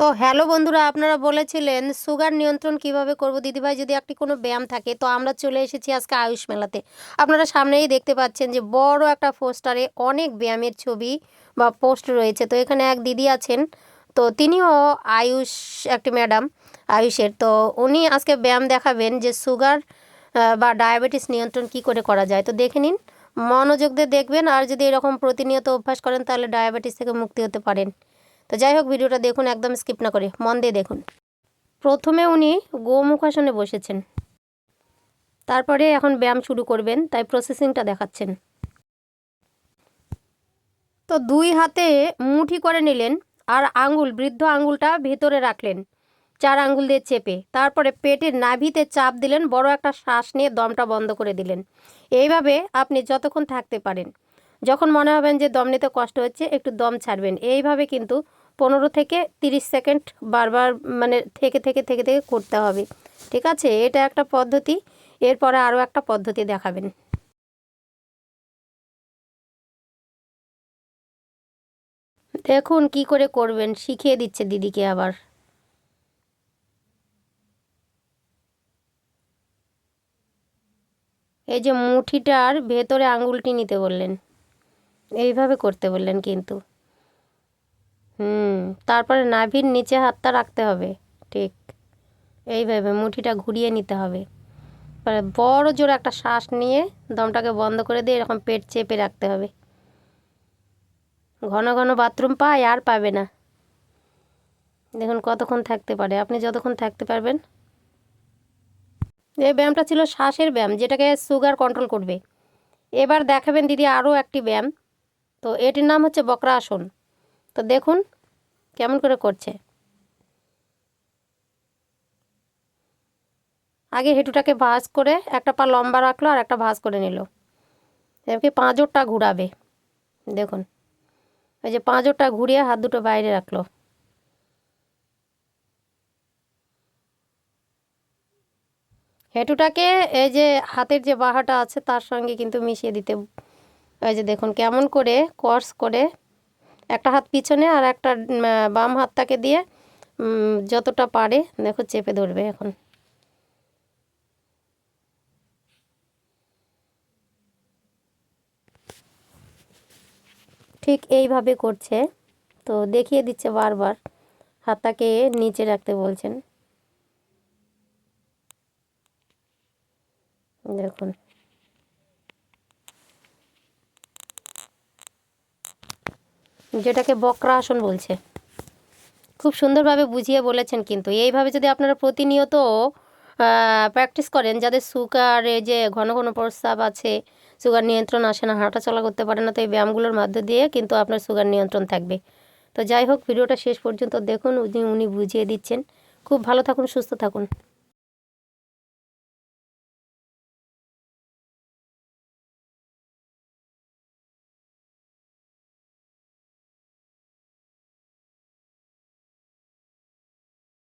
তো হ্যালো বন্ধুরা, আপনারা বলেছিলেন সুগার নিয়ন্ত্রণ কীভাবে করব? দিদিভাই, যদি একটি কোনো ব্যায়াম থাকে, তো আমরা চলে এসেছি আজকে আয়ুষ মেলাতে। আপনারা সামনেই দেখতে পাচ্ছেন যে বড় একটা পোস্টারে অনেক ব্যায়ামের ছবি বা পোস্ট রয়েছে। তো এখানে এক দিদি আছেন, তো তিনিও আয়ুষ, একটি ম্যাডাম আয়ুষের। তো উনি আজকে ব্যায়াম দেখাবেন যে সুগার বা ডায়াবেটিস নিয়ন্ত্রণ কি করে করা যায়। তো দেখে নিন, মনোযোগ দিয়ে দেখবেন, আর যদি এরকম প্রতিনিয়ত অভ্যাস করেন, তাহলে ডায়াবেটিস থেকে মুক্তি হতে পারেন। তো যাই হোক, ভিডিওটা দেখুন, একদম স্কিপ না করে, মন দিয়ে দেখুন। প্রথমে উনি গোমুখাসনে বসেছেন। তারপরে এখন ব্যায়াম শুরু করবেন, তাই প্রসেসিংটা দেখাচ্ছেন। তো দুই হাতে মুঠি করে নিলেন, আর আঙ্গুল বৃদ্ধ আঙ্গুলটা ভেতরে রাখলেন। চার আঙ্গুল দিয়ে চেপে, তারপরে পেটের নাভিতে চাপ দিলেন, বড় একটা শ্বাস নিয়ে দমটা বন্ধ করে দিলেন। এইভাবে আপনি যতক্ষণ থাকতে পারেন, যখন মনে হবেন যে দম নিতে কষ্ট হচ্ছে, একটু দম ছাড়বেন। এইভাবে কিন্তু পনেরো থেকে তিরিশ সেকেন্ড বারবার মানে থেকে থেকে থেকে থেকে করতে হবে। ঠিক আছে? এটা একটা পদ্ধতি। এরপরে আরও একটা পদ্ধতি দেখাবেন। দেখুন কি করে করবেন। শিখিয়ে দিচ্ছে দিদিকে আবার। এই যে মুঠিটার ভেতরে আঙ্গুলটি নিতে বললেন। এইভাবে করতে বললেন কিন্তু। হুম, তারপরে নাভির নিচে হাতটা রাখতে হবে, ঠিক। এইভাবে মুঠিটা ঘুরিয়ে নিতে হবে। তারপরে বড় জোরে একটা শ্বাস নিয়ে দমটাকে বন্ধ করে দিয়ে এরকম পেট চেপে রাখতে হবে। ঘন ঘন বাথরুম পায়, আর পাবে না। দেখুন কতক্ষণ থাকতে পারে। আপনি যতক্ষণ থাকতে পারবেন। এই ব্যায়ামটা ছিল শ্বাসের ব্যায়াম, যেটাকে সুগার কন্ট্রোল করবে। এবার দেখাবেন দিদি আরও একটি ব্যায়াম। তো এটির নাম হচ্ছে বকরা আসন তো দেখুন কেমন করে করছে। আগে হেঁটুটাকে ভাঁজ করে একটা পা লম্বা রাখল আর একটা ভাঁজ করে নিল। এবারে পাঁজরটা ঘুরাবে। দেখুন, ওই যে পাঁজরটা ঘুরিয়ে হাত দুটো বাইরে রাখল। হেঁটুটাকে এই যে হাতের যে বাহাটা আছে তার সঙ্গে কিন্তু মিশিয়ে দিতে ওই যে দেখুন কেমন করে কর্স করে একটা হাত পিছনে আর একটা বাম হাতটাকে দিয়ে যতটা পারে দেখো চেপে ধরবে এখন। ঠিক এইভাবে করছে। তো দেখিয়ে দিচ্ছে বারবার। হাতটাকে নিচে রাখতে বলছেন। দেখুন। যেটাকে বক্রা আসন বলছে। খুব সুন্দরভাবে বুঝিয়ে বলেছেন কিন্তু। এইভাবে যদি আপনারা প্রতিনিয়ত প্র্যাকটিস করেন, যাদের সুগারে যে ঘন ঘন প্রস্রাব আছে সুগার নিয়ন্ত্রণ আসে না হাঁটা চলা করতে পারে না, তো এই ব্যায়ামগুলোর মধ্য দিয়ে কিন্তু আপনার সুগার নিয়ন্ত্রণ থাকবে। তো যাই হোক, ভিডিওটা শেষ পর্যন্ত দেখুন, উনি উনি বুঝিয়ে দিচ্ছেন। খুব ভালো থাকুন, সুস্থ থাকুন।